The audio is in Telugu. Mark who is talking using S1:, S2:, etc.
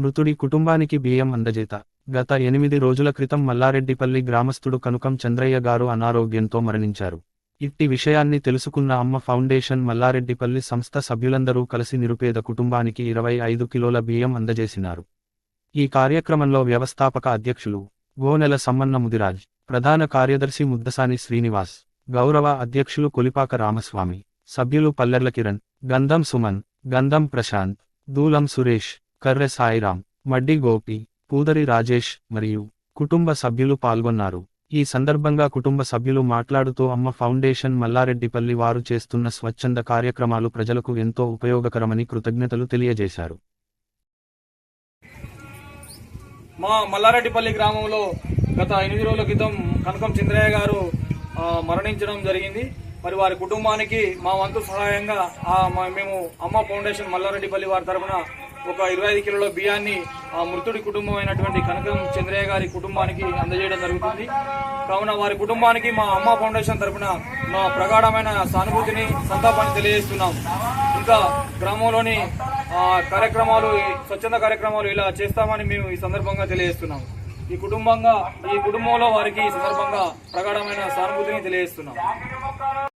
S1: మృతుడి కుటుంబానికి బియ్యం అందజేత. గత ఎనిమిది రోజుల క్రితం మల్లారెడ్డిపల్లి గ్రామస్థుడు కనుకం చంద్రయ్య గారు అనారోగ్యంతో మరణించారు. ఇట్టి విషయాన్ని తెలుసుకున్న అమ్మ ఫౌండేషన్ మల్లారెడ్డిపల్లి సంస్థ సభ్యులందరూ కలిసి నిరుపేద కుటుంబానికి ఇరవై ఐదు కిలోల బియ్యం అందజేసినారు. ఈ కార్యక్రమంలో వ్యవస్థాపక అధ్యక్షులు గోనెల సమ్మన్న ముదిరాజ్ ప్రధాన కార్యదర్శి ముద్దసాని శ్రీనివాస్ గౌరవ అధ్యక్షులు కొలిపాక రామస్వామి సభ్యులు పల్లెర్ల కిరణ్ గంధం సుమన్ గంధం ప్రశాంత్ దూలం సురేష్ కర్రె సాయిరాం మడ్డి గోపి పూదరి రాజేష్ మరియు కుటుంబ సభ్యులు పాల్గొన్నారు. ఈ సందర్భంగా కుటుంబ సభ్యులు మాట్లాడుతూ అమ్మ ఫౌండేషన్ మల్లారెడ్డిపల్లి వారు చేస్తున్న స్వచ్ఛంద కార్యక్రమాలు ప్రజలకు ఎంతో ఉపయోగకరమని కృతజ్ఞతలు తెలియజేశారు.
S2: మా మల్లారెడ్డిపల్లి గ్రామంలో గత ఎనిమిది రోజుల క్రితం కనకం చంద్రయ్య గారు మరణించడం జరిగింది. మరి వారి కుటుంబానికి మా వంతు సహాయంగా మేము అమ్మ ఫౌండేషన్ మల్లారెడ్డిపల్లి వారి తరపున ఒక ఇరవై ఐదు కిలోల బియ్యాన్ని ఆ మృతుడి కుటుంబం అయినటువంటి కనకం చంద్రయ్య గారి కుటుంబానికి అందజేయడం జరుగుతుంది. కావున వారి కుటుంబానికి మా అమ్మ ఫౌండేషన్ తరఫున మా ప్రగాఢమైన సానుభూతిని సంతాపాన్ని తెలియజేస్తున్నాం. ఇంకా గ్రామంలోని కార్యక్రమాలు ఈ స్వచ్ఛంద కార్యక్రమాలు ఇలా చేస్తామని మేము ఈ సందర్భంగా తెలియజేస్తున్నాం. ఈ కుటుంబంగా ఈ కుటుంబంలో వారికి ఈ సందర్భంగా ప్రగాఢమైన సానుభూతిని తెలియజేస్తున్నాం.